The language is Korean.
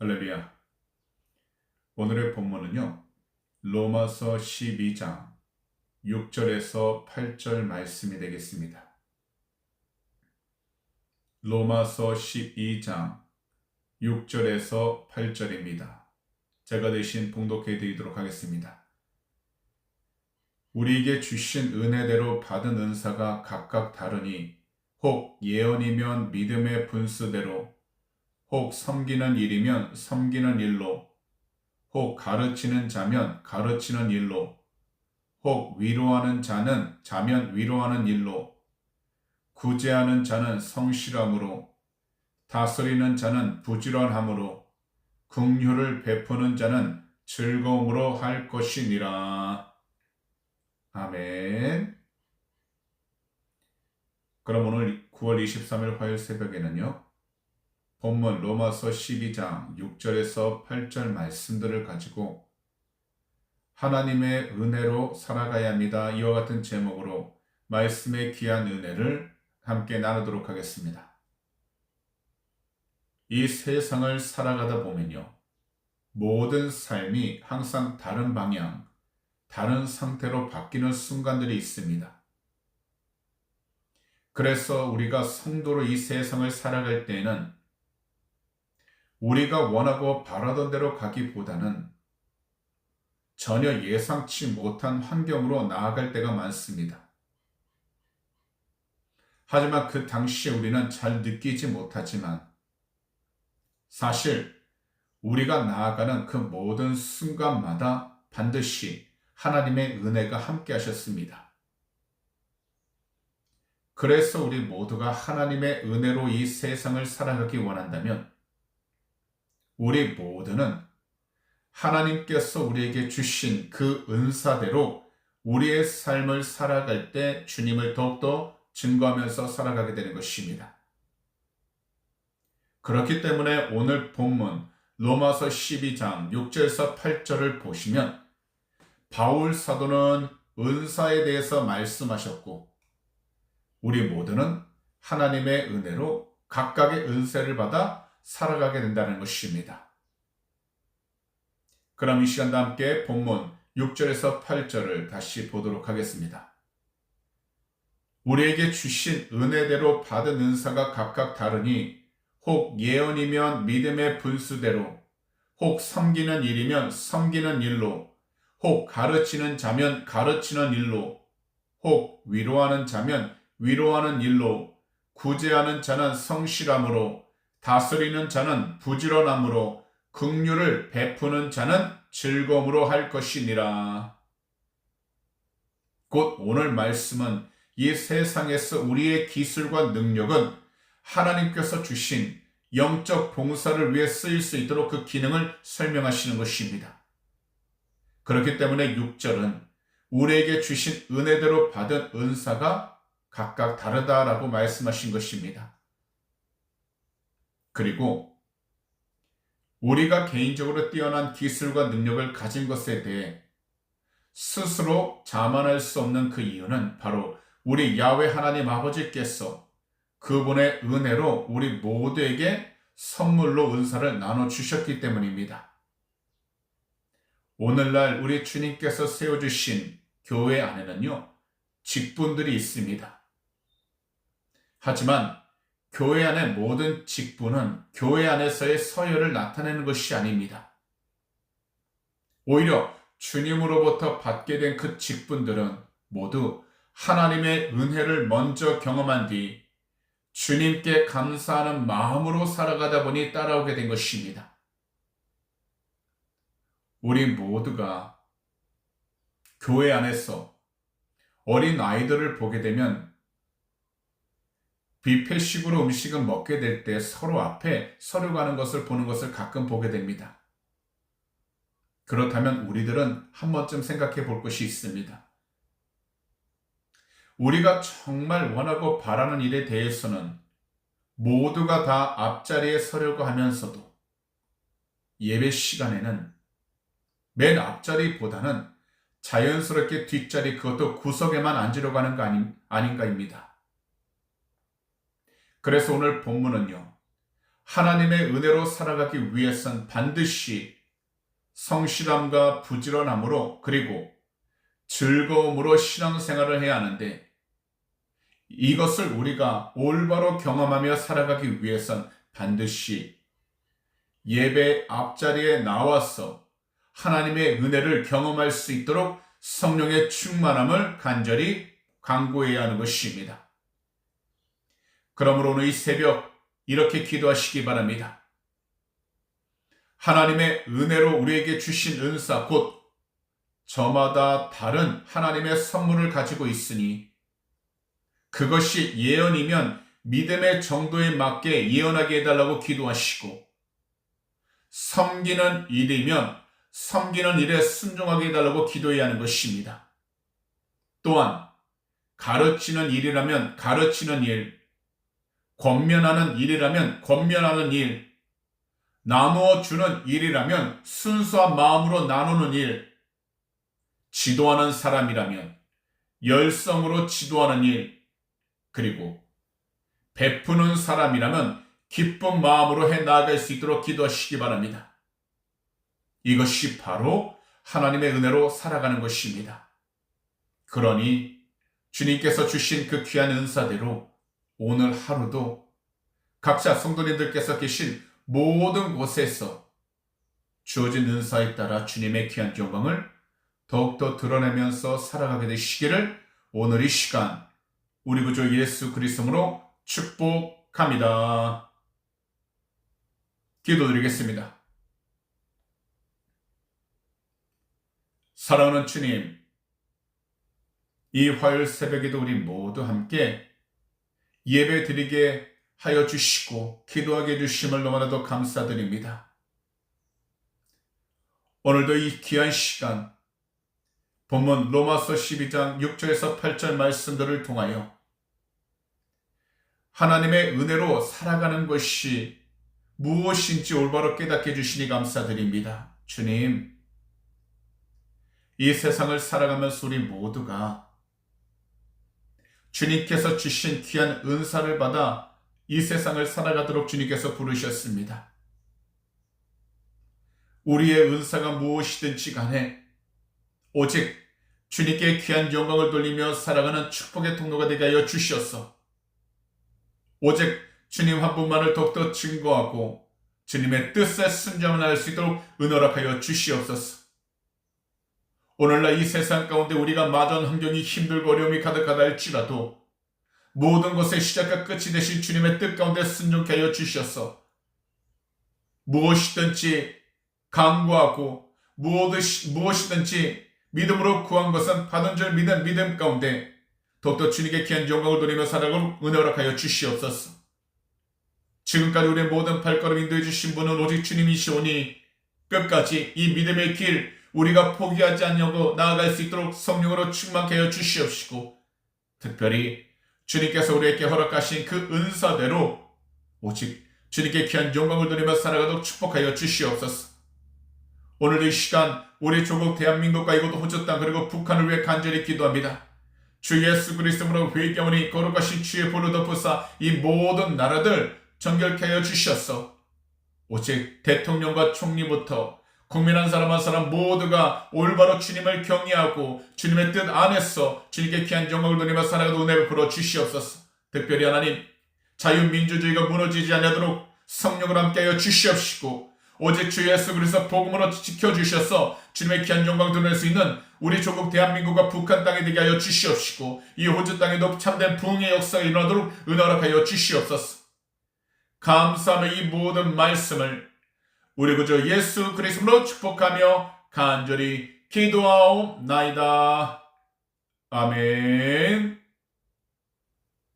할렐루야. 오늘의 본문은요. 로마서 12장 6절에서 8절 말씀이 되겠습니다. 로마서 12장 6절에서 8절입니다. 제가 대신 봉독해 드리도록 하겠습니다. 우리에게 주신 은혜대로 받은 은사가 각각 다르니 혹 예언이면 믿음의 분수대로 혹 섬기는 일이면 섬기는 일로, 혹 가르치는 자면 가르치는 일로, 혹 위로하는 자는 자면 위로하는 일로, 구제하는 자는 성실함으로, 다스리는 자는 부지런함으로, 긍휼을 베푸는 자는 즐거움으로 할 것이니라. 아멘. 그럼 오늘 9월 23일 화요일 새벽에는요. 본문 로마서 12장 6절에서 8절 말씀들을 가지고 하나님의 은혜로 살아가야 합니다. 이와 같은 제목으로 말씀의 귀한 은혜를 함께 나누도록 하겠습니다. 이 세상을 살아가다 보면요. 모든 삶이 항상 다른 방향, 다른 상태로 바뀌는 순간들이 있습니다. 그래서 우리가 성도로 이 세상을 살아갈 때에는 우리가 원하고 바라던 대로 가기보다는 전혀 예상치 못한 환경으로 나아갈 때가 많습니다. 하지만 그 당시에 우리는 잘 느끼지 못하지만 사실 우리가 나아가는 그 모든 순간마다 반드시 하나님의 은혜가 함께 하셨습니다. 그래서 우리 모두가 하나님의 은혜로 이 세상을 살아가기 원한다면 우리 모두는 하나님께서 우리에게 주신 그 은사대로 우리의 삶을 살아갈 때 주님을 더욱더 증거하면서 살아가게 되는 것입니다. 그렇기 때문에 오늘 본문 로마서 12장 6절에서 8절을 보시면 바울 사도는 은사에 대해서 말씀하셨고 우리 모두는 하나님의 은혜로 각각의 은혜를 받아 살아가게 된다는 것입니다. 그럼 이 시간도 함께 본문 6절에서 8절을 다시 보도록 하겠습니다. 우리에게 주신 은혜대로 받은 은사가 각각 다르니 혹 예언이면 믿음의 분수대로 혹 섬기는 일이면 섬기는 일로 혹 가르치는 자면 가르치는 일로 혹 위로하는 자면 위로하는 일로 구제하는 자는 성실함으로 다스리는 자는 부지런함으로 긍휼을 베푸는 자는 즐거움으로 할 것이니라. 곧 오늘 말씀은 이 세상에서 우리의 기술과 능력은 하나님께서 주신 영적 봉사를 위해 쓰일 수 있도록 그 기능을 설명하시는 것입니다. 그렇기 때문에 6절은 우리에게 주신 은혜대로 받은 은사가 각각 다르다라고 말씀하신 것입니다. 그리고 우리가 개인적으로 뛰어난 기술과 능력을 가진 것에 대해 스스로 자만할 수 없는 그 이유는 바로 우리 야외 하나님 아버지께서 그분의 은혜로 우리 모두에게 선물로 은사를 나눠 주셨기 때문입니다. 오늘날 우리 주님께서 세워주신 교회 안에는요, 직분들이 있습니다. 하지만 교회 안의 모든 직분은 교회 안에서의 서열을 나타내는 것이 아닙니다. 오히려 주님으로부터 받게 된 그 직분들은 모두 하나님의 은혜를 먼저 경험한 뒤 주님께 감사하는 마음으로 살아가다 보니 따라오게 된 것입니다. 우리 모두가 교회 안에서 어린 아이들을 보게 되면 뷔페식으로 음식을 먹게 될 때 서로 앞에 서류 가는 것을 보는 것을 가끔 보게 됩니다. 그렇다면 우리들은 한 번쯤 생각해 볼 것이 있습니다. 우리가 정말 원하고 바라는 일에 대해서는 모두가 다 앞자리에 서려고 하면서도 예배 시간에는 맨 앞자리보다는 자연스럽게 뒷자리 그것도 구석에만 앉으려고 하는 거 아닌, 아닌가입니다. 그래서 오늘 본문은요. 하나님의 은혜로 살아가기 위해선 반드시 성실함과 부지런함으로 그리고 즐거움으로 신앙생활을 해야 하는데 이것을 우리가 올바로 경험하며 살아가기 위해선 반드시 예배 앞자리에 나와서 하나님의 은혜를 경험할 수 있도록 성령의 충만함을 간절히 강구해야 하는 것입니다. 그러므로 오늘 이 새벽 이렇게 기도하시기 바랍니다. 하나님의 은혜로 우리에게 주신 은사 곧 저마다 다른 하나님의 선물을 가지고 있으니 그것이 예언이면 믿음의 정도에 맞게 예언하게 해달라고 기도하시고 섬기는 일이면 섬기는 일에 순종하게 해달라고 기도해야 하는 것입니다. 또한 가르치는 일이라면 가르치는 일, 권면하는 일이라면 권면하는 일, 나누어 주는 일이라면 순수한 마음으로 나누는 일, 지도하는 사람이라면 열성으로 지도하는 일, 그리고 베푸는 사람이라면 기쁜 마음으로 해 나아갈 수 있도록 기도하시기 바랍니다. 이것이 바로 하나님의 은혜로 살아가는 것입니다. 그러니 주님께서 주신 그 귀한 은사대로 오늘 하루도 각자 성도님들께서 계신 모든 곳에서 주어진 은사에 따라 주님의 귀한 영광을 더욱더 드러내면서 살아가게 되시기를 오늘 이 시간 우리 구주 예수 그리스도로 축복합니다. 기도드리겠습니다. 사랑하는 주님, 이 화요일 새벽에도 우리 모두 함께 예배 드리게 하여 주시고 기도하게 해주심을 너무나도 감사드립니다. 오늘도 이 귀한 시간 본문 로마서 12장 6절에서 8절 말씀들을 통하여 하나님의 은혜로 살아가는 것이 무엇인지 올바로 깨닫게 해주시니 감사드립니다. 주님, 이 세상을 살아가면서 우리 모두가 주님께서 주신 귀한 은사를 받아 이 세상을 살아가도록 주님께서 부르셨습니다. 우리의 은사가 무엇이든지 간에 오직 주님께 귀한 영광을 돌리며 살아가는 축복의 통로가 되게 하여 주시옵소. 오직 주님 한 분만을 더욱더 증거하고 주님의 뜻에 순종을 할 수 있도록 은혜락하여 주시옵소서. 오늘날 이 세상 가운데 우리가 맞은 환경이 힘들고 어려움이 가득하다 할지라도 모든 것의 시작과 끝이 되신 주님의 뜻 가운데 순종케 하여 주셔서 무엇이든지 강구하고 무엇이든지 믿음으로 구한 것은 받은 줄 믿는 믿음 가운데 더욱더 주님께 귀한 영광을 돌리며 살아가는 은혜를 하여 주시옵소서. 지금까지 우리의 모든 발걸음 인도해 주신 분은 오직 주님이시오니 끝까지 이 믿음의 길 우리가 포기하지 않냐고 나아갈 수 있도록 성령으로 충만케 하여 주시옵시고 특별히 주님께서 우리에게 허락하신 그 은사대로 오직 주님께 귀한 영광을 돌리며 살아가도록 축복하여 주시옵소서. 오늘 이 시간 우리 조국 대한민국과 이곳 호주 땅 그리고 북한을 위해 간절히 기도합니다. 주 예수 그리스도로 회개하니 거룩하신 주의 볼을 덮으사 이 모든 나라들 정결케 하여 주셨어. 오직 대통령과 총리부터 국민 한 사람 한 사람 모두가 올바로 주님을 경외하고 주님의 뜻 안에서 주님께 귀한 영광을 돌리며 살아가도 은혜를 풀어 주시옵소서. 특별히 하나님 자유민주주의가 무너지지 않도록 성령을 함께하여 주시옵시고 오직 주 예수 그리스도 복음으로 지켜주셔서 주님의 귀한 영광 드러낼 수 있는 우리 조국 대한민국과 북한 땅에 되게 하여 주시옵시고 이 호주 땅에도 참된 부흥의 역사가 일어나도록 은혜하여 주시옵소서. 감사하며 이 모든 말씀을 우리 구주 예수 그리스도로 축복하며 간절히 기도하옵나이다. 아멘.